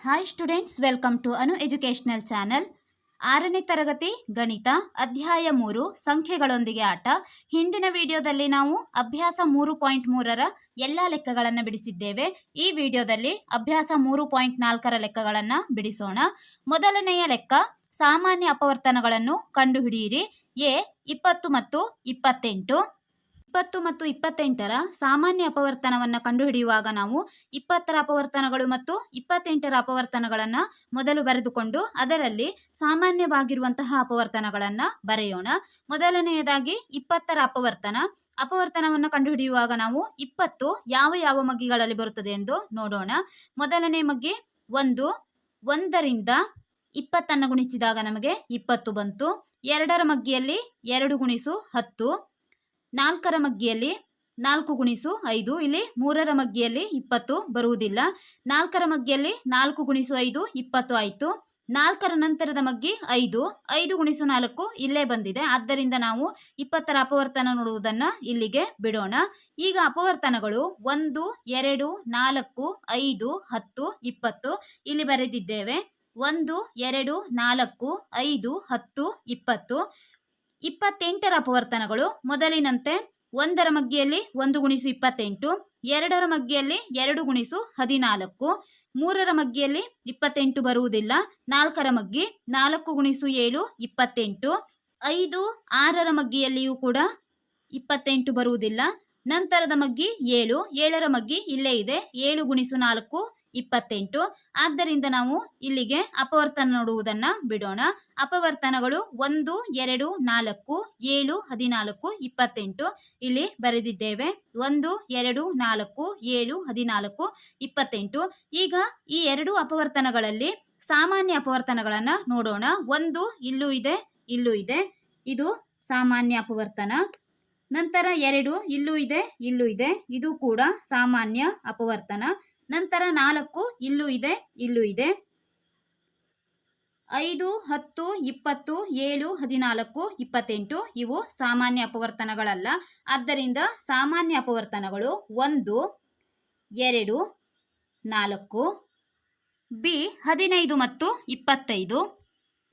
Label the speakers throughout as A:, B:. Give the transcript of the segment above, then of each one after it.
A: Hi students welcome to Anu educational channel ಆರನೇ ತರಗತಿ, ಗಣಿತ, ಅಧ್ಯಾಯ ಮೂರು, ಸಂಖ್ಯೆಗಳೊಂದಿಗೆ ಆಟ. ಹಿಂದಿನ ವಿಡಿಯೋದಲ್ಲಿ ನಾವು ಅಭ್ಯಾಸ ಮೂರು ಪಾಯಿಂಟ್ ಮೂರರ ಎಲ್ಲ ಲೆಕ್ಕಗಳನ್ನು ಬಿಡಿಸಿದ್ದೇವೆ. ಈ ವಿಡಿಯೋದಲ್ಲಿ ಅಭ್ಯಾಸ ಮೂರು ಪಾಯಿಂಟ್ ನಾಲ್ಕರ ಲೆಕ್ಕಗಳನ್ನು ಬಿಡಿಸೋಣ. ಮೊದಲನೆಯ ಲೆಕ್ಕ, ಸಾಮಾನ್ಯ ಅಪವರ್ತನಗಳನ್ನು ಕಂಡುಹಿಡಿಯಿರಿ. ಎ, ಇಪ್ಪತ್ತು ಮತ್ತು ಇಪ್ಪತ್ತೆಂಟು. ಇಪ್ಪತ್ತು ಮತ್ತು ಇಪ್ಪತ್ತೆಂಟರ ಸಾಮಾನ್ಯ ಅಪವರ್ತನವನ್ನು ಕಂಡುಹಿಡಿಯುವಾಗ ನಾವು ಇಪ್ಪತ್ತರ ಅಪವರ್ತನಗಳು ಮತ್ತು ಇಪ್ಪತ್ತೆಂಟರ ಅಪವರ್ತನಗಳನ್ನು ಮೊದಲು ಬರೆದುಕೊಂಡು ಅದರಲ್ಲಿ ಸಾಮಾನ್ಯವಾಗಿರುವಂತಹ ಅಪವರ್ತನಗಳನ್ನು ಬರೆಯೋಣ. ಮೊದಲನೆಯದಾಗಿ ಇಪ್ಪತ್ತರ ಅಪವರ್ತನ. ಅಪವರ್ತನವನ್ನು ಕಂಡುಹಿಡಿಯುವಾಗ ನಾವು ಇಪ್ಪತ್ತು ಯಾವ ಯಾವ ಮಗ್ಗಿಗಳಲ್ಲಿ ಬರುತ್ತದೆ ಎಂದು ನೋಡೋಣ. ಮೊದಲನೇ ಮಗ್ಗಿ ಒಂದು, ಒಂದರಿಂದ ಇಪ್ಪತ್ತನ್ನು ಗುಣಿಸಿದಾಗ ನಮಗೆ ಇಪ್ಪತ್ತು ಬಂತು. ಎರಡರ ಮಗ್ಗಿಯಲ್ಲಿ ಎರಡು ಗುಣಿಸು ಹತ್ತು. ನಾಲ್ಕರ ಮಗ್ಗಿಯಲ್ಲಿ ನಾಲ್ಕು ಗುಣಿಸು ಐದು, ಇಲ್ಲಿ ಮೂರರ ಮಗ್ಗಿಯಲ್ಲಿ ಇಪ್ಪತ್ತು ಬರುವುದಿಲ್ಲ. ನಾಲ್ಕರ ಮಗ್ಗಿಯಲ್ಲಿ ನಾಲ್ಕು ಗುಣಿಸು ಐದು, ಇಪ್ಪತ್ತು ಆಯಿತು. ನಾಲ್ಕರ ನಂತರದ ಮಗ್ಗಿ ಐದು ಐದು ಗುಣಿಸು ನಾಲ್ಕು ಇಲ್ಲೇ ಬಂದಿದೆ. ಆದ್ದರಿಂದ ನಾವು ಇಪ್ಪತ್ತರ ಅಪವರ್ತನ ನೋಡುವುದನ್ನು ಇಲ್ಲಿಗೆ ಬಿಡೋಣ. ಈಗ ಅಪವರ್ತನಗಳು ಒಂದು, ಎರಡು, ನಾಲ್ಕು, ಐದು, ಹತ್ತು, ಇಪ್ಪತ್ತು ಇಲ್ಲಿ ಬರೆದಿದ್ದೇವೆ. ಒಂದು, ಎರಡು, ನಾಲ್ಕು, ಐದು, ಹತ್ತು, ಇಪ್ಪತ್ತು. ಇಪ್ಪತ್ತೆಂಟರ ಅಪವರ್ತನಗಳು. ಮೊದಲಿನಂತೆ ಒಂದರ ಮಗ್ಗಿಯಲ್ಲಿ ಒಂದು ಗುಣಿಸು ಇಪ್ಪತ್ತೆಂಟು, ಎರಡರ ಮಗ್ಗಿಯಲ್ಲಿ ಎರಡು ಗುಣಿಸು ಹದಿನಾಲ್ಕು, ಮೂರರ ಮಗ್ಗಿಯಲ್ಲಿ ಇಪ್ಪತ್ತೆಂಟು ಬರುವುದಿಲ್ಲ, ನಾಲ್ಕರ ಮಗ್ಗಿ ನಾಲ್ಕು ಗುಣಿಸು ಏಳು ಇಪ್ಪತ್ತೆಂಟು, ಐದು, ಆರರ ಮಗ್ಗಿಯಲ್ಲಿಯೂ ಕೂಡ ಇಪ್ಪತ್ತೆಂಟು ಬರುವುದಿಲ್ಲ, ನಂತರದ ಮಗ್ಗಿ ಏಳು, ಏಳರ ಮಗ್ಗಿ ಇಲ್ಲೇ ಇದೆ, ಏಳು ಗುಣಿಸು ನಾಲ್ಕು ಇಪ್ಪತ್ತೆಂಟು. ಆದ್ದರಿಂದ ನಾವು ಇಲ್ಲಿಗೆ ಅಪವರ್ತನ ನೋಡುವುದನ್ನು ಬಿಡೋಣ. ಅಪವರ್ತನಗಳು ಒಂದು, ಎರಡು, ನಾಲ್ಕು, ಏಳು, ಹದಿನಾಲ್ಕು, ಇಪ್ಪತ್ತೆಂಟು. ಇಲ್ಲಿ ಬರೆದಿದ್ದೇವೆ ಒಂದು, ಎರಡು, ನಾಲ್ಕು, ಏಳು, ಹದಿನಾಲ್ಕು, ಇಪ್ಪತ್ತೆಂಟು. ಈಗ ಈ ಎರಡು ಅಪವರ್ತನಗಳಲ್ಲಿ ಸಾಮಾನ್ಯ ಅಪವರ್ತನಗಳನ್ನು ನೋಡೋಣ. ಒಂದು ಇಲ್ಲೂ ಇದೆ ಇಲ್ಲೂ ಇದೆ. ಇದು ಸಾಮಾನ್ಯ ಅಪವರ್ತನ. ನಂತರ ಎರಡು ಇಲ್ಲೂ ಇದೆ ಇಲ್ಲೂ ಇದೆ. ಇದು ಕೂಡ ಸಾಮಾನ್ಯ ಅಪವರ್ತನ. ನಂತರ ನಾಲ್ಕು, ಇಲ್ಲೂ ಇದೆ ಇಲ್ಲೂ ಇದೆ. ಐದು, ಹತ್ತು, ಇಪ್ಪತ್ತು, ಏಳು, ಹದಿನಾಲ್ಕು, ಇಪ್ಪತ್ತೆಂಟು, ಇವು ಸಾಮಾನ್ಯ ಅಪವರ್ತನಗಳಲ್ಲ. ಆದ್ದರಿಂದ ಸಾಮಾನ್ಯ ಅಪವರ್ತನಗಳು ಒಂದು, ಎರಡು, ನಾಲ್ಕು, ಬಿ, ಹದಿನೈದು ಮತ್ತು ಇಪ್ಪತ್ತೈದು.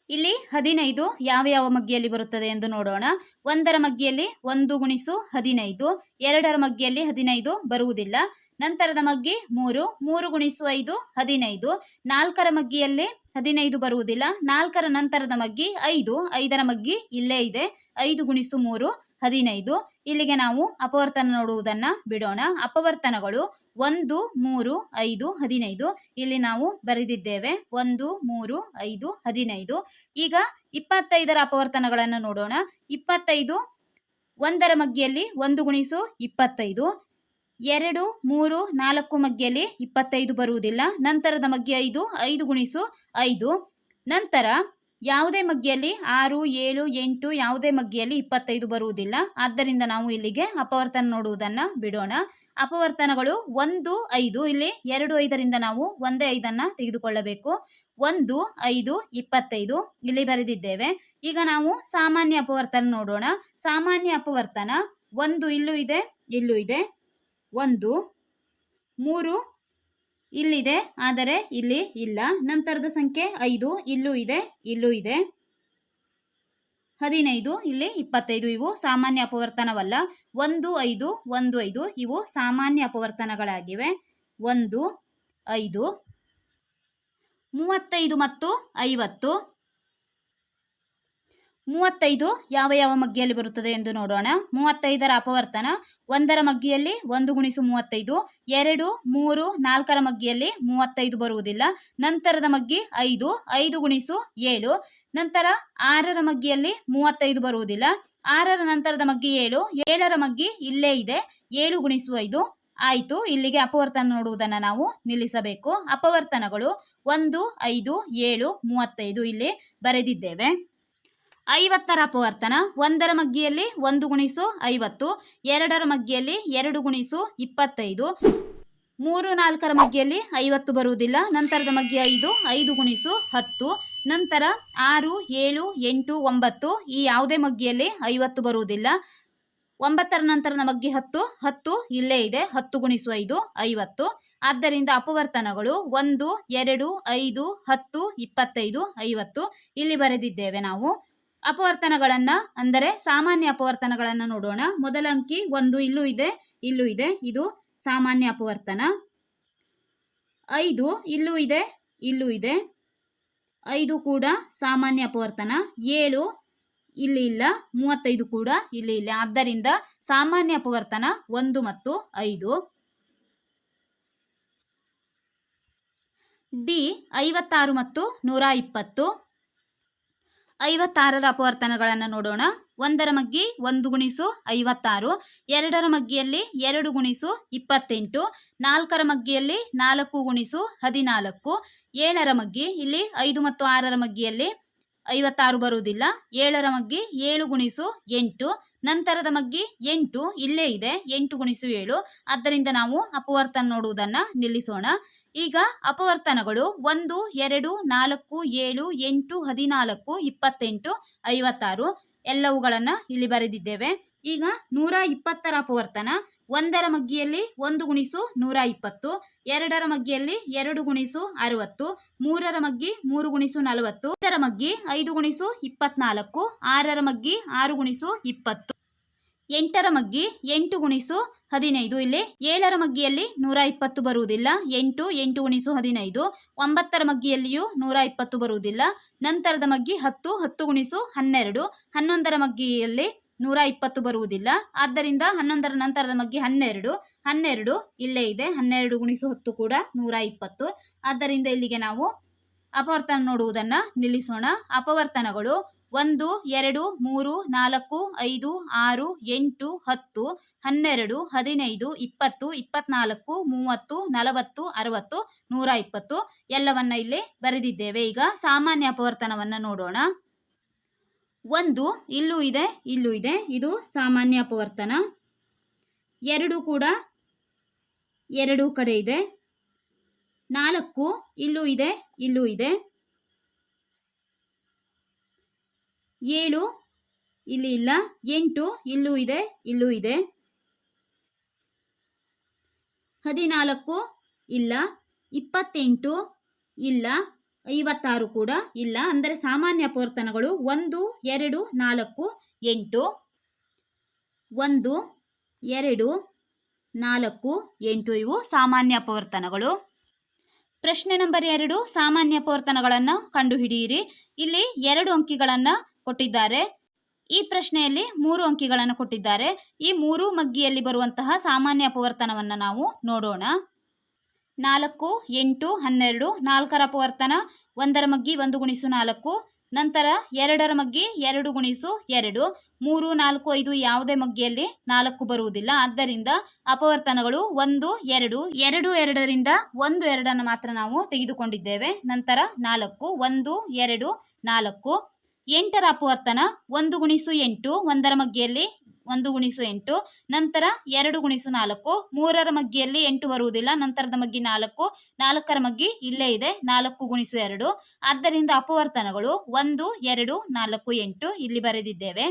A: ಇಲ್ಲಿ ಹದಿನೈದು ಯಾವ ಯಾವ ಮಗ್ಗಿಯಲ್ಲಿ ಬರುತ್ತದೆ ಎಂದು ನೋಡೋಣ. ಒಂದರ ಮಗ್ಗಿಯಲ್ಲಿ ಒಂದು ಗುಣಿಸು ಹದಿನೈದು, ಎರಡರ ಮಗ್ಗಿಯಲ್ಲಿ ಹದಿನೈದು ಬರುವುದಿಲ್ಲ. ನಂತರದ ಮಗ್ಗಿ ಮೂರು ಮೂರು ಗುಣಿಸು ಐದು, ಹದಿನೈದು. ನಾಲ್ಕರ ಮಗ್ಗಿಯಲ್ಲಿ ಹದಿನೈದು ಬರುವುದಿಲ್ಲ. ನಾಲ್ಕರ ನಂತರದ ಮಗ್ಗಿ ಐದು, ಐದರ ಮಗ್ಗಿ ಇಲ್ಲೇ ಇದೆ. ಐದು ಗುಣಿಸು ಮೂರು, ಹದಿನೈದು. ಇಲ್ಲಿಗೆ ನಾವು ಅಪವರ್ತನ ನೋಡುವುದನ್ನು ಬಿಡೋಣ. ಅಪವರ್ತನಗಳು ಒಂದು, ಮೂರು, ಐದು, ಹದಿನೈದು. ಇಲ್ಲಿ ನಾವು ಬರೆದಿದ್ದೇವೆ ಒಂದು, ಮೂರು, ಐದು, ಹದಿನೈದು. ಈಗ ಇಪ್ಪತ್ತೈದರ ಅಪವರ್ತನಗಳನ್ನು ನೋಡೋಣ. ಇಪ್ಪತ್ತೈದು ಒಂದರ ಮಗ್ಗಿಯಲ್ಲಿ ಒಂದು ಗುಣಿಸು ಇಪ್ಪತ್ತೈದು. ಎರಡು, ಮೂರು, ನಾಲ್ಕು ಮಗ್ಗಿಯಲ್ಲಿ ಇಪ್ಪತ್ತೈದು ಬರುವುದಿಲ್ಲ. ನಂತರದ ಮಗ್ಗಿ ಐದು ಐದು ಗುಣಿಸು ಐದು. ನಂತರ ಯಾವುದೇ ಮಗ್ಗಿಯಲ್ಲಿ ಆರು, ಏಳು, ಎಂಟು, ಯಾವುದೇ ಮಗ್ಗಿಯಲ್ಲಿ ಇಪ್ಪತ್ತೈದು ಬರುವುದಿಲ್ಲ. ಆದ್ದರಿಂದ ನಾವು ಇಲ್ಲಿಗೆ ಅಪವರ್ತನ ನೋಡುವುದನ್ನು ಬಿಡೋಣ. ಅಪವರ್ತನಗಳು ಒಂದು, ಐದು. ಇಲ್ಲಿ ಎರಡು, ಐದರಿಂದ ನಾವು ಒಂದೇ ಐದನ್ನು ತೆಗೆದುಕೊಳ್ಳಬೇಕು. ಒಂದು, ಐದು, ಇಪ್ಪತ್ತೈದು. ಇಲ್ಲಿ ಬರೆದಿದ್ದೇವೆ. ಈಗ ನಾವು ಸಾಮಾನ್ಯ ಅಪವರ್ತನ ನೋಡೋಣ. ಸಾಮಾನ್ಯ ಅಪವರ್ತನ ಒಂದು ಇಲ್ಲೂ ಇದೆ ಇಲ್ಲೂ ಇದೆ. ಒಂದು, ಮೂರು ಇಲ್ಲಿದೆ, ಆದರೆ ಇಲ್ಲಿ ಇಲ್ಲ. ನಂತರದ ಸಂಖ್ಯೆ ಐದು, ಇಲ್ಲೂ ಇದೆ ಇಲ್ಲೂ ಇದೆ. ಹದಿನೈದು, ಇಲ್ಲಿ ಇಪ್ಪತ್ತೈದು. ಇವು ಸಾಮಾನ್ಯ ಅಪವರ್ತನವಲ್ಲ. ಒಂದು, ಐದು ಒಂದು, ಐದು, ಇವು ಸಾಮಾನ್ಯ ಅಪವರ್ತನಗಳಾಗಿವೆ. ಒಂದು, ಐದು, ಮೂವತ್ತೈದು ಮತ್ತು ಐವತ್ತು. ಮೂವತ್ತೈದು ಯಾವ ಯಾವ ಮಗ್ಗಿಯಲ್ಲಿ ಬರುತ್ತದೆ ಎಂದು ನೋಡೋಣ. ಮೂವತ್ತೈದರ ಅಪವರ್ತನ ಒಂದರ ಮಗ್ಗಿಯಲ್ಲಿ ಒಂದು ಗುಣಿಸು ಮೂವತ್ತೈದು, ಎರಡು, ಮೂರು, ನಾಲ್ಕರ ಮಗ್ಗಿಯಲ್ಲಿ ಮೂವತ್ತೈದು ಬರುವುದಿಲ್ಲ. ನಂತರದ ಮಗ್ಗಿ ಐದು ಐದು ಗುಣಿಸು ಏಳು, ನಂತರ ಆರರ ಮಗ್ಗಿಯಲ್ಲಿ ಮೂವತ್ತೈದು ಬರುವುದಿಲ್ಲ. ಆರರ ನಂತರದ ಮಗ್ಗಿ ಏಳು, ಏಳರ ಮಗ್ಗಿ ಇಲ್ಲೇ ಇದೆ. ಏಳು ಗುಣಿಸು ಐದು, ಆಯಿತು, ಇಲ್ಲಿಗೆ ಅಪವರ್ತನ ನೋಡುವುದನ್ನು ನಾವು ನಿಲ್ಲಿಸಬೇಕು. ಅಪವರ್ತನಗಳು ಒಂದು, ಐದು, ಏಳು, ಮೂವತ್ತೈದು ಇಲ್ಲಿ ಬರೆದಿದ್ದೇವೆ. ಐವತ್ತರ ಅಪವರ್ತನ ಒಂದರ ಮಗ್ಗಿಯಲ್ಲಿ ಒಂದು ಗುಣಿಸು ಐವತ್ತು, ಎರಡರ ಮಗ್ಗಿಯಲ್ಲಿ ಎರಡು ಗುಣಿಸು ಇಪ್ಪತ್ತೈದು, ಮೂರು ನಾಲ್ಕರ ಮಗ್ಗಿಯಲ್ಲಿ ಐವತ್ತು ಬರುವುದಿಲ್ಲ, ನಂತರದ ಮಗ್ಗಿ ಐದು ಐದು ಗುಣಿಸು ಹತ್ತು, ನಂತರ ಆರು, ಏಳು, ಎಂಟು, ಒಂಬತ್ತು, ಈ ಯಾವುದೇ ಮಗ್ಗಿಯಲ್ಲಿ ಐವತ್ತು ಬರುವುದಿಲ್ಲ, ಒಂಬತ್ತರ ನಂತರದ ಮಗ್ಗಿ ಹತ್ತು ಹತ್ತು ಇಲ್ಲೇ ಇದೆ, ಹತ್ತು ಗುಣಿಸು ಐದು, ಐವತ್ತು, ಆದ್ದರಿಂದ ಅಪವರ್ತನಗಳು ಒಂದು, ಎರಡು, ಐದು, ಹತ್ತು, ಇಪ್ಪತ್ತೈದು, ಐವತ್ತು, ಇಲ್ಲಿ ಬರೆದಿದ್ದೇವೆ ನಾವು. ಅಪವರ್ತನಗಳನ್ನ, ಅಂದರೆ ಸಾಮಾನ್ಯ ಅಪವರ್ತನಗಳನ್ನು ನೋಡೋಣ. ಮೊದಲ ಅಂಕಿ ಒಂದು, ಇಲ್ಲೂ ಇದೆ ಇಲ್ಲೂ ಇದೆ. ಇದು ಸಾಮಾನ್ಯ ಅಪವರ್ತನ. ಐದು, ಇಲ್ಲೂ ಇದೆ ಇಲ್ಲೂ ಇದೆ. ಐದು ಕೂಡ ಸಾಮಾನ್ಯ ಅಪವರ್ತನ. ಏಳು, ಇಲ್ಲಿ ಇಲ್ಲ. ಮೂವತ್ತೈದು ಕೂಡ ಇಲ್ಲಿ ಇಲ್ಲ. ಆದ್ದರಿಂದ ಸಾಮಾನ್ಯ ಅಪವರ್ತನ ಒಂದು ಮತ್ತು ಐದು. ಡಿ, ಐವತ್ತಾರು ಮತ್ತು ನೂರ ಇಪ್ಪತ್ತು. ಐವತ್ತಾರರ ಅಪವರ್ತನಗಳನ್ನು ನೋಡೋಣ. ಒಂದರ ಮಗ್ಗಿ ಒಂದು ಗುಣಿಸು ಐವತ್ತಾರು, ಎರಡರ ಮಗ್ಗಿಯಲ್ಲಿ ಎರಡು ಗುಣಿಸು ಇಪ್ಪತ್ತೆಂಟು, ನಾಲ್ಕರ ಮಗ್ಗಿಯಲ್ಲಿ ನಾಲ್ಕು ಗುಣಿಸು ಹದಿನಾಲ್ಕು, ಏಳರ ಮಗ್ಗಿ ಇಲ್ಲಿ ಐದು ಮತ್ತು ಆರರ ಮಗ್ಗಿಯಲ್ಲಿ ಐವತ್ತಾರು ಬರುವುದಿಲ್ಲ. ಏಳರ ಮಗ್ಗಿ ಏಳು ಗುಣಿಸು ಎಂಟು. ನಂತರದ ಮಗ್ಗಿ ಎಂಟು. ಇಲ್ಲೇ ಇದೆ. ಎಂಟು ಗುಣಿಸು ಏಳು. ಆದ್ದರಿಂದ ನಾವು ಅಪವರ್ತನ ನೋಡುವುದನ್ನು ನಿಲ್ಲಿಸೋಣ. ಈಗ ಅಪವರ್ತನಗಳು ಒಂದು, ಎರಡು, ನಾಲ್ಕು, ಏಳು, ಎಂಟು, ಹದಿನಾಲ್ಕು, ಇಪ್ಪತ್ತೆಂಟು, ಐವತ್ತಾರು. ಎಲ್ಲವುಗಳನ್ನು ಇಲ್ಲಿ ಬರೆದಿದ್ದೇವೆ. ಈಗ ನೂರ ಇಪ್ಪತ್ತರ ಅಪವರ್ತನ. ಒಂದರ ಮಗ್ಗಿಯಲ್ಲಿ ಒಂದು ಗುಣಿಸು ನೂರ ಇಪ್ಪತ್ತು, ಎರಡರ ಮಗ್ಗಿಯಲ್ಲಿ ಎರಡು ಗುಣಿಸು ಅರವತ್ತು, ಮೂರರ ಮಗ್ಗಿ ಮೂರು ಗುಣಿಸು ನಲವತ್ತು, ಐದರ ಮಗ್ಗಿ ಐದು ಗುಣಿಸು ಇಪ್ಪತ್ನಾಲ್ಕು, ಆರರ ಮಗ್ಗಿ ಆರು ಗುಣಿಸು ಇಪ್ಪತ್ತು. ಎಂಟರ ಮಗ್ಗಿ ಎಂಟು ಗುಣಿಸು ಹದಿನೈದು. ಇಲ್ಲಿ ಏಳರ ಮಗ್ಗಿಯಲ್ಲಿ ನೂರ ಇಪ್ಪತ್ತು ಬರುವುದಿಲ್ಲ. ಎಂಟು ಎಂಟು ಗುಣಿಸು ಹದಿನೈದು, ಒಂಬತ್ತರ ಮಗ್ಗಿಯಲ್ಲಿಯೂ ನೂರ ಇಪ್ಪತ್ತು ಬರುವುದಿಲ್ಲ. ನಂತರದ ಮಗ್ಗಿ ಹತ್ತು ಹತ್ತು ಗುಣಿಸು ಹನ್ನೆರಡು, ಹನ್ನೊಂದರ ಮಗ್ಗಿಯಲ್ಲಿ ನೂರ ಇಪ್ಪತ್ತು ಬರುವುದಿಲ್ಲ. ಆದ್ದರಿಂದ ಹನ್ನೊಂದರ ನಂತರದ ಮಗ್ಗಿ ಹನ್ನೆರಡು. ಹನ್ನೆರಡು ಇಲ್ಲೇ ಇದೆ. ಹನ್ನೆರಡು ಗುಣಿಸು ಹತ್ತು ಕೂಡ ನೂರ ಇಪ್ಪತ್ತು ಆದ್ದರಿಂದ ಇಲ್ಲಿಗೆ ನಾವು ಅಪವರ್ತನ ನೋಡುವುದನ್ನು ನಿಲ್ಲಿಸೋಣ. ಅಪವರ್ತನಗಳು ಒಂದು, ಎರಡು, ಮೂರು, ನಾಲ್ಕು, ಐದು, ಆರು, ಎಂಟು, ಹತ್ತು, ಹನ್ನೆರಡು, ಹದಿನೈದು, ಇಪ್ಪತ್ತು, ಇಪ್ಪತ್ನಾಲ್ಕು, ಮೂವತ್ತು, ನಲವತ್ತು, ಅರವತ್ತು ನೂರ ಇಪ್ಪತ್ತು ಎಲ್ಲವನ್ನ ಇಲ್ಲಿ ಬರೆದಿದ್ದೇವೆ. ಈಗ ಸಾಮಾನ್ಯ ಅಪವರ್ತನವನ್ನು ನೋಡೋಣ. ಒಂದು, ಇಲ್ಲೂ ಇದೆ ಇಲ್ಲೂ ಇದೆ. ಇದು ಸಾಮಾನ್ಯ ಅಪವರ್ತನ. ಎರಡು ಕೂಡ ಎರಡು ಕಡೆ ಇದೆ. ನಾಲ್ಕು, ಇಲ್ಲೂ ಇದೆ ಇಲ್ಲೂ ಇದೆ. ಏಳು, ಇಲ್ಲಿ ಇಲ್ಲ. ಎಂಟು, ಇಲ್ಲೂ ಇದೆ ಇಲ್ಲೂ ಇದೆ. ಹದಿನಾಲ್ಕು, ಇಲ್ಲ. ಇಪ್ಪತ್ತೆಂಟು, ಇಲ್ಲ. ಐವತ್ತಾರು ಕೂಡ ಇಲ್ಲ. ಅಂದರೆ ಸಾಮಾನ್ಯ ಅಪವರ್ತನಗಳು ಒಂದು, ಎರಡು, ನಾಲ್ಕು, ಎಂಟು, ಒಂದು, ಎರಡು, ನಾಲ್ಕು, ಎಂಟು ಇವು ಸಾಮಾನ್ಯ ಅಪವರ್ತನಗಳು ಪ್ರಶ್ನೆ ನಂಬರ್ ಎರಡು, ಸಾಮಾನ್ಯ ಅಪವರ್ತನಗಳನ್ನು ಕಂಡುಹಿಡಿಯಿರಿ. ಇಲ್ಲಿ ಎರಡು ಅಂಕಿಗಳನ್ನು ಕೊಟ್ಟಿದ್ದಾರೆ. ಈ ಪ್ರಶ್ನೆಯಲ್ಲಿ ಮೂರು ಅಂಕಿಗಳನ್ನು ಕೊಟ್ಟಿದ್ದಾರೆ. ಈ ಮೂರು ಮಗ್ಗಿಯಲ್ಲಿ ಬರುವಂತಹ ಸಾಮಾನ್ಯ ಅಪವರ್ತನವನ್ನು ನಾವು ನೋಡೋಣ. ನಾಲ್ಕು, ಎಂಟು, ಹನ್ನೆರಡು, ನಾಲ್ಕರ ಅಪವರ್ತನ, ಒಂದರ ಮಗ್ಗಿ ಒಂದು ಗುಣಿಸು ನಾಲ್ಕು, ನಂತರ ಎರಡರ ಮಗ್ಗಿ ಎರಡು ಗುಣಿಸು ಎರಡು, ಮೂರು, ನಾಲ್ಕು, ಐದು ಯಾವುದೇ ಮಗ್ಗಿಯಲ್ಲಿ ನಾಲ್ಕು ಬರುವುದಿಲ್ಲ. ಆದ್ದರಿಂದ ಅಪವರ್ತನಗಳು ಒಂದು, ಎರಡು ಎರಡು, ಎರಡರಿಂದ ಒಂದು, ಎರಡನ್ನು ಮಾತ್ರ ನಾವು ತೆಗೆದುಕೊಂಡಿದ್ದೇವೆ. ನಂತರ ನಾಲ್ಕು, ಒಂದು, ಎರಡು, ನಾಲ್ಕು, ಎಂಟರ ಅಪವರ್ತನ ಒಂದು ಗುಣಿಸು ಎಂಟು, ಒಂದರ ಮಗ್ಗಿಯಲ್ಲಿ ಒಂದು ಗುಣಿಸು ಎಂಟು, ನಂತರ ಎರಡು ಗುಣಿಸು ನಾಲ್ಕು, ಮೂರರ ಮಗ್ಗಿಯಲ್ಲಿ ಎಂಟು ಬರುವುದಿಲ್ಲ, ನಂತರದ ಮಗ್ಗಿ ನಾಲ್ಕು, ನಾಲ್ಕರ ಮಗ್ಗಿ ಇಲ್ಲೇ ಇದೆ, ನಾಲ್ಕು ಗುಣಿಸು ಎರಡು. ಆದ್ದರಿಂದ ಅಪವರ್ತನಗಳು ಒಂದು, ಎರಡು, ನಾಲ್ಕು, ಎಂಟು ಇಲ್ಲಿ ಬರೆದಿದ್ದೇವೆ.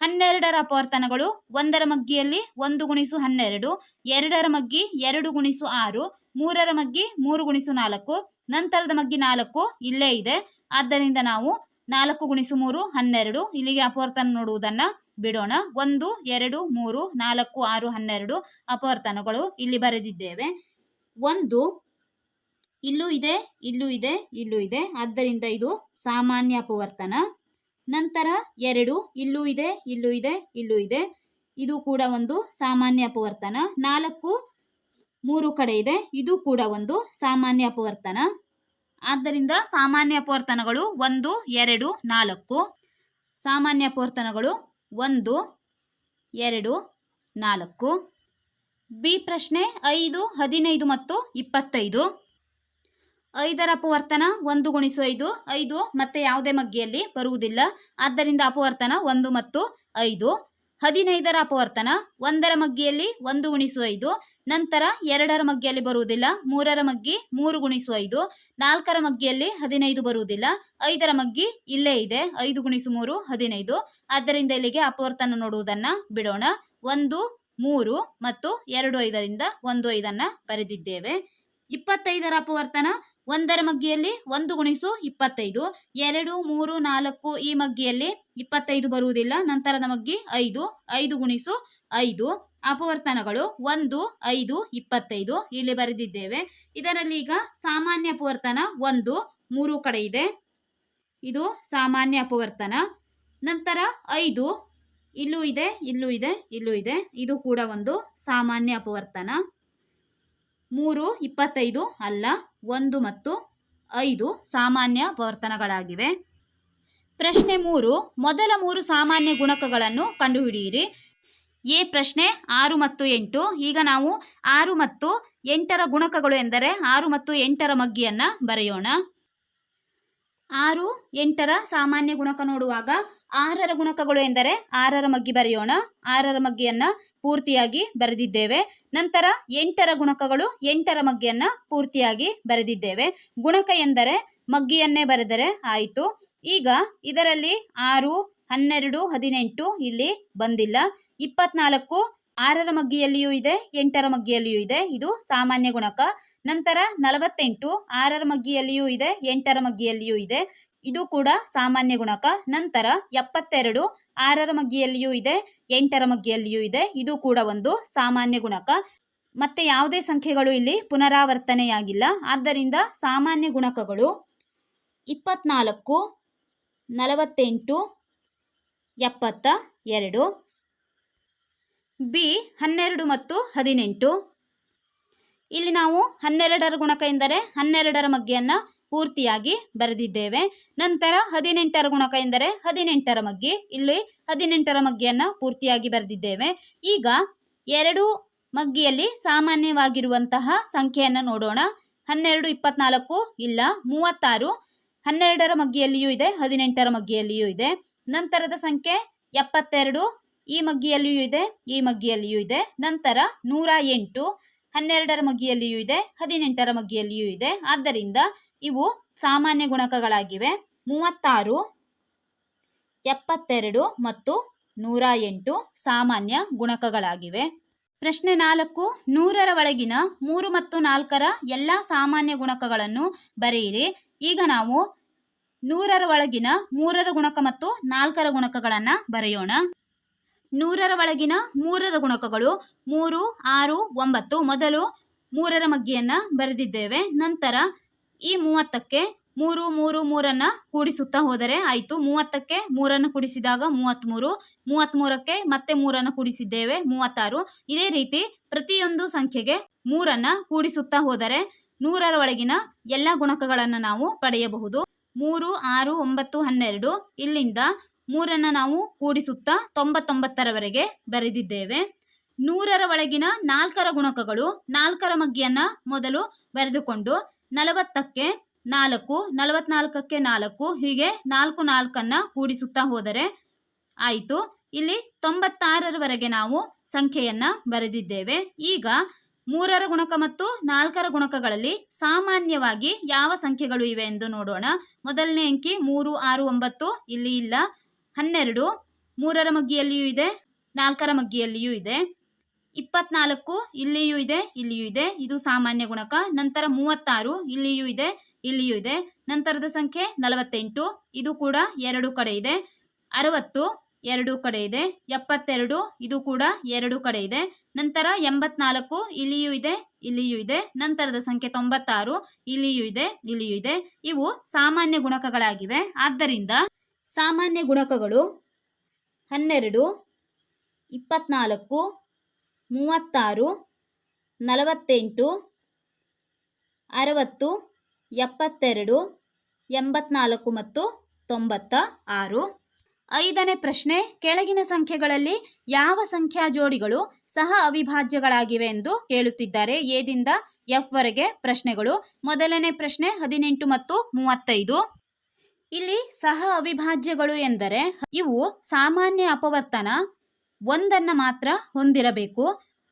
A: ಹನ್ನೆರಡರ ಅಪವರ್ತನಗಳು ಒಂದರ ಮಗ್ಗಿಯಲ್ಲಿ ಒಂದು ಗುಣಿಸು ಹನ್ನೆರಡು, ಎರಡರ ಮಗ್ಗಿ ಎರಡು ಗುಣಿಸು ಆರು, ಮೂರರ ಮಗ್ಗಿ ಮೂರು ಗುಣಿಸು ನಾಲ್ಕು, ನಂತರದ ಮಗ್ಗಿ ನಾಲ್ಕು ಇಲ್ಲೇ ಇದೆ. ಆದ್ದರಿಂದ ನಾವು ನಾಲ್ಕು ಗುಣಿಸು ಮೂರು ಹನ್ನೆರಡು. ಇಲ್ಲಿಗೆ ಅಪವರ್ತನ ನೋಡುವುದನ್ನು ಬಿಡೋಣ. ಒಂದು, ಎರಡು, ಮೂರು, ನಾಲ್ಕು, ಆರು, ಹನ್ನೆರಡು ಅಪವರ್ತನಗಳು ಇಲ್ಲಿ ಬರೆದಿದ್ದೇವೆ. ಒಂದು, ಇಲ್ಲೂ ಇದೆ ಇಲ್ಲೂ ಇದೆ ಇಲ್ಲೂ ಇದೆ. ಆದ್ದರಿಂದ ಇದು ಸಾಮಾನ್ಯ ಅಪವರ್ತನ. ನಂತರ ಎರಡು, ಇಲ್ಲೂ ಇದೆ ಇಲ್ಲೂ ಇದೆ ಇಲ್ಲೂ ಇದೆ. ಇದು ಕೂಡ ಒಂದು ಸಾಮಾನ್ಯ ಅಪವರ್ತನ. ನಾಲ್ಕು, ಮೂರು ಕಡೆ ಇದೆ. ಇದು ಕೂಡ ಒಂದು ಸಾಮಾನ್ಯ ಅಪವರ್ತನ. ಆದ್ದರಿಂದ ಸಾಮಾನ್ಯ ಅಪವರ್ತನಗಳು ಒಂದು, ಎರಡು, ನಾಲ್ಕು. ಸಾಮಾನ್ಯ ಅಪವರ್ತನಗಳು ಒಂದು, ಎರಡು, ನಾಲ್ಕು. ಬಿ ಪ್ರಶ್ನೆ ಐದು, ಹದಿನೈದು ಮತ್ತು ಇಪ್ಪತ್ತೈದು. ಐದರ ಅಪವರ್ತನ ಒಂದು ಗುಣಿಸು ಐದು ಐದು ಮತ್ತೆ ಯಾವುದೇ ಮಗ್ಗಿಯಲ್ಲಿ ಬರುವುದಿಲ್ಲ. ಆದ್ದರಿಂದ ಅಪವರ್ತನ ಒಂದು ಮತ್ತು ಐದು. ಹದಿನೈದರ ಅಪವರ್ತನ, ಒಂದರ ಮಗ್ಗಿಯಲ್ಲಿ ಒಂದು ಗುಣಿಸು ಐದು ನಂತರ ಎರಡರ ಮಗ್ಗಿಯಲ್ಲಿ ಬರುವುದಿಲ್ಲ, ಮೂರರ ಮಗ್ಗಿ ಮೂರು ಗುಣಿಸು ಐದು ನಾಲ್ಕರ ಮಗ್ಗಿಯಲ್ಲಿ ಹದಿನೈದು ಬರುವುದಿಲ್ಲ, ಐದರ ಮಗ್ಗಿ ಇಲ್ಲೇ ಇದೆ, ಐದು ಗುಣಿಸು ಮೂರು ಹದಿನೈದು. ಆದ್ದರಿಂದ ಇಲ್ಲಿಗೆ ಅಪವರ್ತನ ನೋಡುವುದನ್ನು ಬಿಡೋಣ. ಒಂದು, ಮೂರು ಮತ್ತು ಎರಡು ಐದರಿಂದ ಒಂದು ಐದನ್ನು ಬರೆದಿದ್ದೇವೆ. ಇಪ್ಪತ್ತೈದರ ಅಪವರ್ತನ ಒಂದರ ಮಗ್ಗಿಯಲ್ಲಿ ಒಂದು ಗುಣಿಸು ಇಪ್ಪತ್ತೈದು. ಎರಡು, ಮೂರು, ನಾಲ್ಕು ಈ ಮಗ್ಗಿಯಲ್ಲಿ ಇಪ್ಪತ್ತೈದು ಬರುವುದಿಲ್ಲ. ನಂತರದ ಮಗ್ಗಿ ಐದು. ಐದು ಗುಣಿಸು ಐದು. ಅಪವರ್ತನಗಳು ಒಂದು, ಐದು, ಇಪ್ಪತ್ತೈದು. ಇಲ್ಲಿ ಬರೆದಿದ್ದೇವೆ. ಇದರಲ್ಲಿ ಈಗ ಸಾಮಾನ್ಯ ಅಪವರ್ತನ ಒಂದು, ಮೂರು ಕಡೆ ಇದೆ. ಇದು ಸಾಮಾನ್ಯ ಅಪವರ್ತನ. ನಂತರ ಐದು. ಇಲ್ಲೂ ಇದೆ ಇಲ್ಲೂ ಇದೆ ಇಲ್ಲೂ ಇದೆ. ಇದು ಕೂಡ ಒಂದು ಸಾಮಾನ್ಯ ಅಪವರ್ತನ. ಮೂರು, ಇಪ್ಪತ್ತೈದು, ಅಲ್ಲ, ಒಂದು ಮತ್ತು ಐದು ಸಾಮಾನ್ಯ ವರ್ತನಗಳಾಗಿವೆ. ಪ್ರಶ್ನೆ ಮೂರು, ಮೊದಲ ಮೂರು ಸಾಮಾನ್ಯ ಗುಣಕಗಳನ್ನು ಕಂಡುಹಿಡಿಯಿರಿ. ಎ ಪ್ರಶ್ನೆ ಆರು ಮತ್ತು ಎಂಟು. ಈಗ ನಾವು ಆರು ಮತ್ತು ಎಂಟರ ಗುಣಕಗಳು ಎಂದರೆ ಆರು ಮತ್ತು ಎಂಟರ ಮಗ್ಗಿಯನ್ನು ಬರೆಯೋಣ. ಆರು, ಎಂಟರ ಸಾಮಾನ್ಯ ಗುಣಕ ನೋಡುವಾಗ ಆರರ ಗುಣಕಗಳು ಎಂದರೆ ಆರರ ಮಗ್ಗಿ ಬರೆಯೋಣ. ಆರರ ಮಗ್ಗಿಯನ್ನು ಪೂರ್ತಿಯಾಗಿ ಬರೆದಿದ್ದೇವೆ. ನಂತರ ಎಂಟರ ಗುಣಕಗಳು ಎಂಟರ ಮಗ್ಗಿಯನ್ನು ಪೂರ್ತಿಯಾಗಿ ಬರೆದಿದ್ದೇವೆ. ಗುಣಕ ಎಂದರೆ ಮಗ್ಗಿಯನ್ನೇ ಬರೆದರೆ ಆಯಿತು. ಈಗ ಇದರಲ್ಲಿ ಆರು, ಹನ್ನೆರಡು, ಹದಿನೆಂಟು ಇಲ್ಲಿ ಬಂದಿಲ್ಲ. ಇಪ್ಪತ್ನಾಲ್ಕು ಆರರ ಮಗ್ಗಿಯಲ್ಲಿಯೂ ಇದೆ, ಎಂಟರ ಮಗ್ಗಿಯಲ್ಲಿಯೂ ಇದೆ. ಇದು ಸಾಮಾನ್ಯ ಗುಣಕ. ನಂತರ ನಲವತ್ತೆಂಟು ಆರರ ಮಗ್ಗಿಯಲ್ಲಿಯೂ ಇದೆ, ಎಂಟರ ಮಗ್ಗಿಯಲ್ಲಿಯೂ ಇದೆ. ಇದು ಕೂಡ ಸಾಮಾನ್ಯ ಗುಣಕ. ನಂತರ ಎಪ್ಪತ್ತೆರಡು, ಆರರ ಮಗ್ಗಿಯಲ್ಲಿಯೂ ಇದೆ, ಎಂಟರ ಮಗ್ಗಿಯಲ್ಲಿಯೂ ಇದೆ. ಇದು ಕೂಡ ಒಂದು ಸಾಮಾನ್ಯ ಗುಣಕ. ಮತ್ತೆ ಯಾವುದೇ ಸಂಖ್ಯೆಗಳು ಇಲ್ಲಿ ಪುನರಾವರ್ತನೆಯಾಗಿಲ್ಲ. ಆದ್ದರಿಂದ ಸಾಮಾನ್ಯ ಗುಣಕಗಳು ಇಪ್ಪತ್ನಾಲ್ಕು, ನಲವತ್ತೆಂಟು, ಎಪ್ಪತ್ತ ಎರಡು, ಬಿ ಹನ್ನೆರಡು ಮತ್ತು ಹದಿನೆಂಟು. ಇಲ್ಲಿ ನಾವು ಹನ್ನೆರಡರ ಗುಣಕ ಎಂದರೆ ಹನ್ನೆರಡರ ಮಗ್ಗಿಯನ್ನು ಪೂರ್ತಿಯಾಗಿ ಬರೆದಿದ್ದೇವೆ. ನಂತರ ಹದಿನೆಂಟರ ಗುಣಕ ಎಂದರೆ ಹದಿನೆಂಟರ ಮಗ್ಗಿ. ಇಲ್ಲಿ ಹದಿನೆಂಟರ ಮಗ್ಗಿಯನ್ನು ಪೂರ್ತಿಯಾಗಿ ಬರೆದಿದ್ದೇವೆ. ಈಗ ಎರಡು ಮಗ್ಗಿಯಲ್ಲಿ ಸಾಮಾನ್ಯವಾಗಿರುವಂತಹ ಸಂಖ್ಯೆಯನ್ನು ನೋಡೋಣ. ಹನ್ನೆರಡು, ಇಪ್ಪತ್ನಾಲ್ಕು, ಇಲ್ಲ, ಮೂವತ್ತಾರು. ಹನ್ನೆರಡರ ಮಗ್ಗಿಯಲ್ಲಿಯೂ ಇದೆ, ಹದಿನೆಂಟರ ಮಗ್ಗಿಯಲ್ಲಿಯೂ ಇದೆ. ನಂತರದ ಸಂಖ್ಯೆ ಎಪ್ಪತ್ತೆರಡು. ಈ ಮಗ್ಗಿಯಲ್ಲಿಯೂ ಇದೆ, ಈ ಮಗ್ಗಿಯಲ್ಲಿಯೂ ಇದೆ. ನಂತರ ನೂರ ಎಂಟು. ಹನ್ನೆರಡರ ಮಗಿಯಲ್ಲಿಯೂ ಇದೆ, ಹದಿನೆಂಟರ ಮಗ್ಗಿಯಲ್ಲಿಯೂ ಇದೆ. ಆದ್ದರಿಂದ ಇವು ಸಾಮಾನ್ಯ ಗುಣಕಗಳಾಗಿವೆ. ಮೂವತ್ತಾರು, ಎಪ್ಪತ್ತೆರಡು ಮತ್ತು ನೂರ ಎಂಟು ಸಾಮಾನ್ಯ ಗುಣಕಗಳಾಗಿವೆ. ಪ್ರಶ್ನೆ ನಾಲ್ಕು, ನೂರರ ಒಳಗಿನ ಮೂರು ಮತ್ತು ನಾಲ್ಕರ ಎಲ್ಲ ಸಾಮಾನ್ಯ ಗುಣಕಗಳನ್ನು ಬರೆಯಿರಿ. ಈಗ ನಾವು ನೂರರ ಒಳಗಿನ ಮೂರರ ಗುಣಕ ಮತ್ತು ನಾಲ್ಕರ ಗುಣಕಗಳನ್ನು ಬರೆಯೋಣ. ನೂರರ ಒಳಗಿನ ಮೂರರ ಗುಣಕಗಳು ಮೂರು, ಆರು, ಒಂಬತ್ತು. ಮೊದಲು ಮೂರರ ಮಗ್ಗಿಯನ್ನು ಬರೆದಿದ್ದೇವೆ. ನಂತರ ಈ ಮೂವತ್ತಕ್ಕೆ ಮೂರು ಮೂರು, ಮೂರನ್ನು ಕೂಡಿಸುತ್ತಾ ಹೋದರೆ ಆಯಿತು. ಮೂವತ್ತಕ್ಕೆ ಮೂರನ್ನು ಕೂಡಿಸಿದಾಗ ಮೂವತ್ತ್ಮೂರು ಮೂವತ್ತ್ಮೂರಕ್ಕೆ ಮತ್ತೆ ಮೂರನ್ನು ಕೂಡಿಸಿದ್ದೇವೆ, ಮೂವತ್ತಾರು. ಇದೇ ರೀತಿ ಪ್ರತಿಯೊಂದು ಸಂಖ್ಯೆಗೆ ಮೂರನ್ನು ಕೂಡಿಸುತ್ತಾ ಹೋದರೆ ನೂರರ ಒಳಗಿನ ಎಲ್ಲ ಗುಣಕಗಳನ್ನು ನಾವು ಪಡೆಯಬಹುದು. ಮೂರು, ಆರು, ಒಂಬತ್ತು, ಹನ್ನೆರಡು. ಇಲ್ಲಿಂದ ಮೂರನ್ನು ನಾವು ಕೂಡಿಸುತ್ತಾ ತೊಂಬತ್ತೊಂಬತ್ತರವರೆಗೆ ಬರೆದಿದ್ದೇವೆ. ನೂರರ ಒಳಗಿನ ನಾಲ್ಕರ ಗುಣಕಗಳು ನಾಲ್ಕರ ಮಗ್ಗಿಯನ್ನು ಮೊದಲು ಬರೆದುಕೊಂಡು ನಲವತ್ತಕ್ಕೆ ನಾಲ್ಕು, ನಲವತ್ನಾಲ್ಕಕ್ಕೆ ನಾಲ್ಕು, ಹೀಗೆ ನಾಲ್ಕು ನಾಲ್ಕನ್ನು ಕೂಡಿಸುತ್ತಾ ಹೋದರೆ ಆಯಿತು. ಇಲ್ಲಿ ತೊಂಬತ್ತಾರರವರೆಗೆ ನಾವು ಸಂಖ್ಯೆಯನ್ನು ಬರೆದಿದ್ದೇವೆ. ಈಗ ಮೂರರ ಗುಣಕ ಮತ್ತು ನಾಲ್ಕರ ಗುಣಕಗಳಲ್ಲಿ ಸಾಮಾನ್ಯವಾಗಿ ಯಾವ ಸಂಖ್ಯೆಗಳು ಇವೆ ಎಂದು ನೋಡೋಣ. ಮೊದಲನೇ ಅಂಕಿ ಮೂರು, ಆರು, ಒಂಬತ್ತು ಇಲ್ಲಿ ಇಲ್ಲ. ಹನ್ನೆರಡು, ಮೂರರ ಮಗ್ಗಿಯಲ್ಲಿಯೂ ಇದೆ, ನಾಲ್ಕರ ಮಗ್ಗಿಯಲ್ಲಿಯೂ ಇದೆ, ಇಪ್ಪತ್ನಾಲ್ಕು, ಇಲ್ಲಿಯೂ ಇದೆ ಇಲ್ಲಿಯೂ ಇದೆ, ಇದು ಸಾಮಾನ್ಯ ಗುಣಕ, ನಂತರ ಮೂವತ್ತಾರು, ಇಲ್ಲಿಯೂ ಇದೆ ಇಲ್ಲಿಯೂ ಇದೆ, ನಂತರದ ಸಂಖ್ಯೆ ನಲವತ್ತೆಂಟು, ಇದು ಕೂಡ ಎರಡು ಕಡೆ ಇದೆ, ಅರವತ್ತು, ಎರಡು ಕಡೆ ಇದೆ, ಎಪ್ಪತ್ತೆರಡು, ಇದು ಕೂಡ ಎರಡು ಕಡೆ ಇದೆ, ನಂತರ ಎಂಬತ್ನಾಲ್ಕು, ಇಲ್ಲಿಯೂ ಇದೆ ಇಲ್ಲಿಯೂ ಇದೆ, ನಂತರದ ಸಂಖ್ಯೆ ತೊಂಬತ್ತಾರು, ಇಲ್ಲಿಯೂ ಇದೆ ಇಲ್ಲಿಯೂ ಇದೆ, ಇವು ಸಾಮಾನ್ಯ ಗುಣಕಗಳಾಗಿವೆ, ಆದ್ದರಿಂದ ಸಾಮಾನ್ಯ ಗುಣಕಗಳು ಹನ್ನೆರಡು, ಇಪ್ಪತ್ನಾಲ್ಕು, ಮೂವತ್ತಾರು, ನಲವತ್ತೆಂಟು, ಅರವತ್ತು, ಎಪ್ಪತ್ತೆರಡು, ಎಂಬತ್ನಾಲ್ಕು ಮತ್ತು ತೊಂಬತ್ತ ಆರು. ಐದನೇ ಪ್ರಶ್ನೆ, ಕೆಳಗಿನ ಸಂಖ್ಯೆಗಳಲ್ಲಿ ಯಾವ ಸಂಖ್ಯಾ ಜೋಡಿಗಳು ಸಹ ಅವಿಭಾಜ್ಯಗಳಾಗಿವೆ ಎಂದು ಕೇಳುತ್ತಿದ್ದಾರೆ ಎದಿಂದ ಎಫ್ ವರೆಗೆ ಪ್ರಶ್ನೆಗಳು. ಮೊದಲನೇ ಪ್ರಶ್ನೆ, ಹದಿನೆಂಟು ಮತ್ತು ಮೂವತ್ತೈದು. ಇಲ್ಲಿ ಸಹ ಅವಿಭಾಜ್ಯಗಳು ಎಂದರೆ ಇವು ಸಾಮಾನ್ಯ ಅಪವರ್ತನ ಒಂದನ್ನು ಮಾತ್ರ ಹೊಂದಿರಬೇಕು.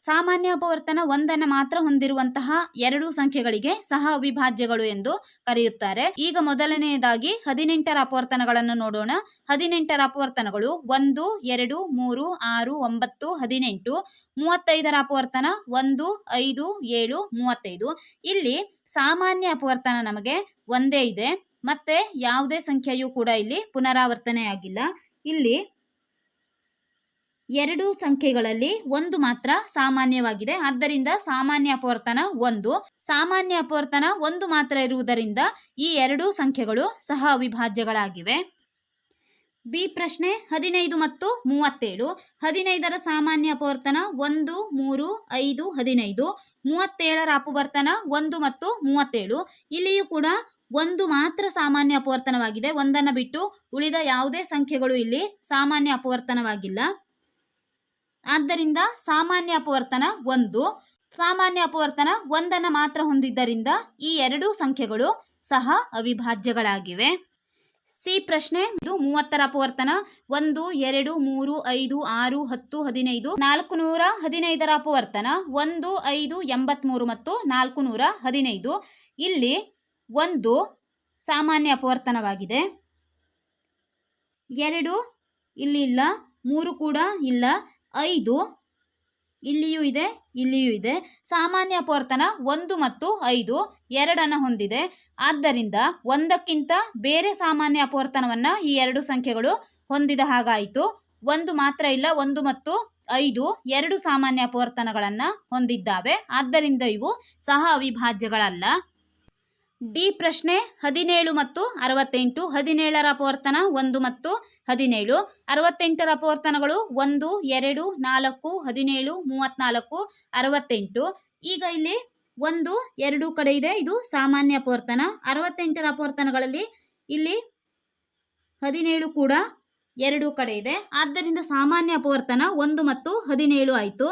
A: ಸಾಮಾನ್ಯ ಅಪವರ್ತನ ಒಂದನ್ನು ಮಾತ್ರ ಹೊಂದಿರುವಂತಹ ಎರಡು ಸಂಖ್ಯೆಗಳಿಗೆ ಸಹ ಅವಿಭಾಜ್ಯಗಳು ಎಂದು ಕರೆಯುತ್ತಾರೆ. ಈಗ ಮೊದಲನೆಯದಾಗಿ ಹದಿನೆಂಟರ ಅಪವರ್ತನಗಳನ್ನು ನೋಡೋಣ. ಹದಿನೆಂಟರ ಅಪವರ್ತನಗಳು ಒಂದು, ಎರಡು, ಮೂರು, ಆರು, ಒಂಬತ್ತು, ಹದಿನೆಂಟು, ಮೂವತ್ತೈದರ ಅಪವರ್ತನ ಒಂದು, ಐದು, ಏಳು, ಮೂವತ್ತೈದು. ಇಲ್ಲಿ ಸಾಮಾನ್ಯ ಅಪವರ್ತನ ನಮಗೆ ಒಂದೇ ಇದೆ. ಮತ್ತೆ ಯಾವುದೇ ಸಂಖ್ಯೆಯೂ ಕೂಡ ಇಲ್ಲಿ ಪುನರಾವರ್ತನೆಯಾಗಿಲ್ಲ ಇಲ್ಲಿ ಎರಡು ಸಂಖ್ಯೆಗಳಲ್ಲಿ ಒಂದು ಮಾತ್ರ ಸಾಮಾನ್ಯವಾಗಿದೆ. ಆದ್ದರಿಂದ ಸಾಮಾನ್ಯ ಅಪವರ್ತನ ಒಂದು. ಸಾಮಾನ್ಯ ಅಪವರ್ತನ ಒಂದು ಮಾತ್ರ ಇರುವುದರಿಂದ ಈ ಎರಡೂ ಸಂಖ್ಯೆಗಳು ಸಹ ಅವಿಭಾಜ್ಯಗಳಾಗಿವೆ. ಬಿ ಪ್ರಶ್ನೆ ಹದಿನೈದು ಮತ್ತು ಮೂವತ್ತೇಳು. ಹದಿನೈದರ ಸಾಮಾನ್ಯ ಅಪವರ್ತನ ಒಂದು, ಮೂರು, ಐದು, ಹದಿನೈದು. ಮೂವತ್ತೇಳರ ಅಪವರ್ತನ ಒಂದು ಮತ್ತು ಮೂವತ್ತೇಳು. ಇಲ್ಲಿಯೂ ಕೂಡ ಒಂದು ಮಾತ್ರ ಸಾಮಾನ್ಯ ಅಪವರ್ತನವಾಗಿದೆ. ಒಂದನ್ನು ಬಿಟ್ಟು ಉಳಿದ ಯಾವುದೇ ಸಂಖ್ಯೆಗಳು ಇಲ್ಲಿ ಸಾಮಾನ್ಯ ಅಪವರ್ತನವಾಗಿಲ್ಲ. ಆದ್ದರಿಂದ ಸಾಮಾನ್ಯ ಅಪವರ್ತನ ಒಂದು. ಸಾಮಾನ್ಯ ಅಪವರ್ತನ ಒಂದನ್ನು ಮಾತ್ರ ಹೊಂದಿದ್ದರಿಂದ ಈ ಎರಡೂ ಸಂಖ್ಯೆಗಳು ಸಹ ಅವಿಭಾಜ್ಯಗಳಾಗಿವೆ. ಸಿ ಪ್ರಶ್ನೆ, ಇದು ಮೂವತ್ತರ ಅಪವರ್ತನ. ಒಂದು, ಎರಡು, ಮೂರು, ಐದು, ಆರು, ಹತ್ತು, ಹದಿನೈದು ನಾಲ್ಕು ನೂರ ಹದಿನೈದರ ಅಪವರ್ತನ. ಒಂದು, ಐದು, ಎಂಬತ್ಮೂರು ಮತ್ತು ನಾಲ್ಕು ನೂರ ಹದಿನೈದು. ಇಲ್ಲಿ ಒಂದು ಸಾಮಾನ್ಯ ಅಪವರ್ತನವಾಗಿದೆ. ಎರಡು ಇಲ್ಲಿ ಇಲ್ಲ, ಮೂರು ಕೂಡ ಇಲ್ಲ, ಐದು ಇಲ್ಲಿಯೂ ಇದೆ ಇಲ್ಲಿಯೂ ಇದೆ. ಸಾಮಾನ್ಯ ಅಪವರ್ತನ ಒಂದು ಮತ್ತು ಐದು ಎರಡನ್ನು ಹೊಂದಿದೆ. ಆದ್ದರಿಂದ ಒಂದಕ್ಕಿಂತ ಬೇರೆ ಸಾಮಾನ್ಯ ಅಪವರ್ತನವನ್ನು ಈ ಎರಡು ಸಂಖ್ಯೆಗಳು ಹೊಂದಿದ ಹಾಗಾಯಿತು. ಒಂದು ಮಾತ್ರ ಇಲ್ಲ, ಒಂದು ಮತ್ತು ಐದು ಎರಡು ಸಾಮಾನ್ಯ ಅಪವರ್ತನಗಳನ್ನು ಹೊಂದಿದ್ದಾವೆ. ಆದ್ದರಿಂದ ಇವು ಸಹ ಅವಿಭಾಜ್ಯಗಳಲ್ಲ. ಡಿ ಪ್ರಶ್ನೆ ಹದಿನೇಳು ಮತ್ತು ಅರವತ್ತೆಂಟು. ಹದಿನೇಳರ ಅಪವರ್ತನ ಒಂದು ಮತ್ತು ಹದಿನೇಳು. ಅರವತ್ತೆಂಟರ ಅಪವರ್ತನಗಳು ಒಂದು, ಎರಡು, ನಾಲ್ಕು, ಹದಿನೇಳು ಮೂವತ್ನಾಲ್ಕು ಅರವತ್ತೆಂಟು. ಈಗ ಇಲ್ಲಿ ಒಂದು, ಎರಡು ಕಡೆ ಇದೆ. ಇದು ಸಾಮಾನ್ಯ ಅಪವರ್ತನ ಅರವತ್ತೆಂಟರ ಅಪವರ್ತನಗಳಲ್ಲಿ ಇಲ್ಲಿ ಹದಿನೇಳು ಕೂಡ ಎರಡು ಕಡೆ ಇದೆ. ಆದ್ದರಿಂದ ಸಾಮಾನ್ಯ ಅಪವರ್ತನ ಒಂದು ಮತ್ತು ಹದಿನೇಳು ಆಯಿತು.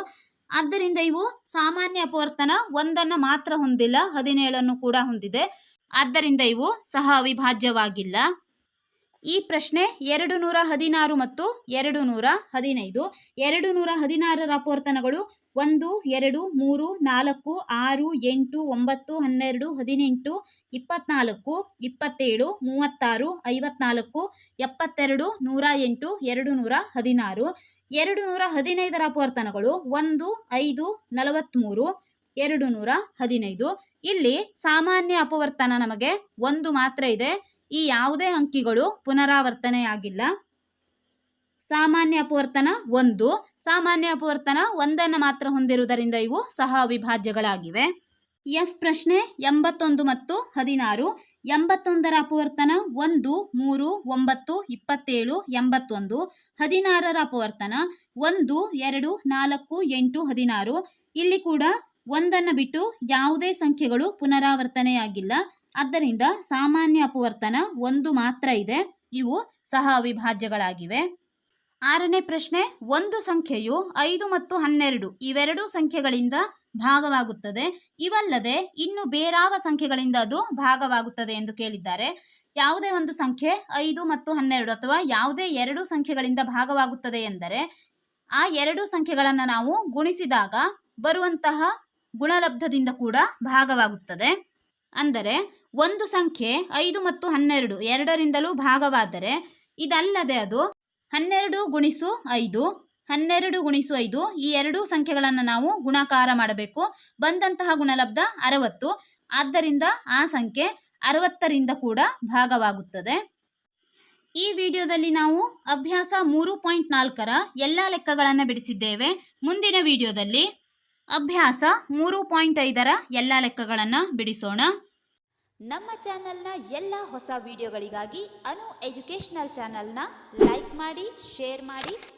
A: ಆದ್ದರಿಂದ ಇವು ಸಾಮಾನ್ಯ ಅಪವರ್ತನ ಒಂದನ್ನು ಮಾತ್ರ ಹೊಂದಿಲ್ಲ, ಹದಿನೇಳನ್ನು ಕೂಡ ಹೊಂದಿದೆ. ಆದ್ದರಿಂದ ಇವು ಸಹ ಅವಿಭಾಜ್ಯವಾಗಿಲ್ಲ. ಈ ಪ್ರಶ್ನೆ ಎರಡು ನೂರ ಹದಿನಾರು ಮತ್ತು ಎರಡು ನೂರ ಹದಿನೈದು ಎರಡು ನೂರ ಹದಿನಾರರ ಅಪವರ್ತನಗಳು ಒಂದು, ಎರಡು, ಮೂರು, ನಾಲ್ಕು, ಆರು, ಎಂಟು, ಒಂಬತ್ತು, ಹನ್ನೆರಡು, ಹದಿನೆಂಟು, ಇಪ್ಪತ್ನಾಲ್ಕು, ಇಪ್ಪತ್ತೇಳು, ಮೂವತ್ತಾರು, ಐವತ್ನಾಲ್ಕು, ಎಪ್ಪತ್ತೆರಡು, ನೂರ ಎಂಟು ಎರಡು ನೂರ ಹದಿನಾರು ಎರಡು ನೂರ ಹದಿನೈದರ ಅಪವರ್ತನಗಳು ಒಂದು, ಐದು ನಲವತ್ತ್ಮೂರು ಎರಡು ನೂರ ಹದಿನೈದು ಇಲ್ಲಿ ಸಾಮಾನ್ಯ ಅಪವರ್ತನ ನಮಗೆ ಒಂದು ಮಾತ್ರ ಇದೆ. ಈ ಯಾವುದೇ ಅಂಕಿಗಳು ಪುನರಾವರ್ತನೆಯಾಗಿಲ್ಲ. ಸಾಮಾನ್ಯ ಅಪವರ್ತನ ಒಂದು. ಸಾಮಾನ್ಯ ಅಪವರ್ತನ ಒಂದನ್ನು ಮಾತ್ರ ಹೊಂದಿರುವುದರಿಂದ ಇವು ಸಹ ಅವಿಭಾಜ್ಯಗಳಾಗಿವೆ. ಎಸ್ ಪ್ರಶ್ನೆ ಎಂಬತ್ತೊಂದು ಮತ್ತು ಹದಿನಾರು. ಎಂಬತ್ತೊಂದರ ಅಪವರ್ತನ ಒಂದು, ಮೂರು, ಒಂಬತ್ತು, ಇಪ್ಪತ್ತೇಳು, ಎಂಬತ್ತೊಂದು, ಹದಿನಾರರ ಅಪವರ್ತನ ಒಂದು, ಎರಡು, ನಾಲ್ಕು, ಎಂಟು, ಹದಿನಾರು. ಇಲ್ಲಿ ಕೂಡ ಒಂದನ್ನು ಬಿಟ್ಟು ಯಾವುದೇ ಸಂಖ್ಯೆಗಳು ಪುನರಾವರ್ತನೆಯಾಗಿಲ್ಲ. ಆದ್ದರಿಂದ ಸಾಮಾನ್ಯ ಅಪವರ್ತನ ಒಂದು ಮಾತ್ರ ಇದೆ. ಇವು ಸಹ ಅವಿಭಾಜ್ಯಗಳಾಗಿವೆ. ಆರನೇ ಪ್ರಶ್ನೆ, ಒಂದು ಸಂಖ್ಯೆಯು ಐದು ಮತ್ತು ಹನ್ನೆರಡು ಇವೆರಡೂ ಸಂಖ್ಯೆಗಳಿಂದ ಭಾಗವಾಗುತ್ತದೆ. ಇವಲ್ಲದೆ ಇನ್ನು ಬೇರಾವ ಸಂಖ್ಯೆಗಳಿಂದ ಅದು ಭಾಗವಾಗುತ್ತದೆ ಎಂದು ಕೇಳಿದ್ದಾರೆ. ಯಾವುದೇ ಒಂದು ಸಂಖ್ಯೆ ಐದು ಮತ್ತು ಹನ್ನೆರಡು ಅಥವಾ ಯಾವುದೇ ಎರಡು ಸಂಖ್ಯೆಗಳಿಂದ ಭಾಗವಾಗುತ್ತದೆ ಎಂದರೆ ಆ ಎರಡು ಸಂಖ್ಯೆಗಳನ್ನು ನಾವು ಗುಣಿಸಿದಾಗ ಬರುವಂತಹ ಗುಣಲಬ್ಧದಿಂದ ಕೂಡ ಭಾಗವಾಗುತ್ತದೆ. ಅಂದರೆ ಒಂದು ಸಂಖ್ಯೆ ಐದು ಮತ್ತು ಹನ್ನೆರಡು ಎರಡರಿಂದಲೂ ಭಾಗವಾದರೆ ಇದಲ್ಲದೆ ಅದು ಹನ್ನೆರಡು ಗುಣಿಸು ಐದು ಹನ್ನೆರಡು ಗುಣಿಸು ಐದು. ಈ ಎರಡೂ ಸಂಖ್ಯೆಗಳನ್ನು ನಾವು ಗುಣಾಕಾರ ಮಾಡಬೇಕು. ಬಂದಂತಹ ಗುಣಲಬ್ಧ ಅರವತ್ತು. ಆದ್ದರಿಂದ ಆ ಸಂಖ್ಯೆ ಅರವತ್ತರಿಂದ ಕೂಡ ಭಾಗವಾಗುತ್ತದೆ. ಈ ವಿಡಿಯೋದಲ್ಲಿ ನಾವು ಅಭ್ಯಾಸ ಮೂರು ಪಾಯಿಂಟ್ ನಾಲ್ಕರ ಎಲ್ಲ ಲೆಕ್ಕಗಳನ್ನು ಬಿಡಿಸಿದ್ದೇವೆ. ಮುಂದಿನ ವಿಡಿಯೋದಲ್ಲಿ ಅಭ್ಯಾಸ ಮೂರು ಪಾಯಿಂಟ್ ಐದರ ಎಲ್ಲ ಲೆಕ್ಕಗಳನ್ನು ಬಿಡಿಸೋಣ.
B: ನಮ್ಮ ಚಾನೆಲ್ನ ಎಲ್ಲ ಹೊಸ ವಿಡಿಯೋಗಳಿಗಾಗಿ ಅನು ಎಜುಕೇಶನಲ್ ಚಾನೆಲ್ನ ಲೈಕ್ ಮಾಡಿ, ಶೇರ್ ಮಾಡಿ.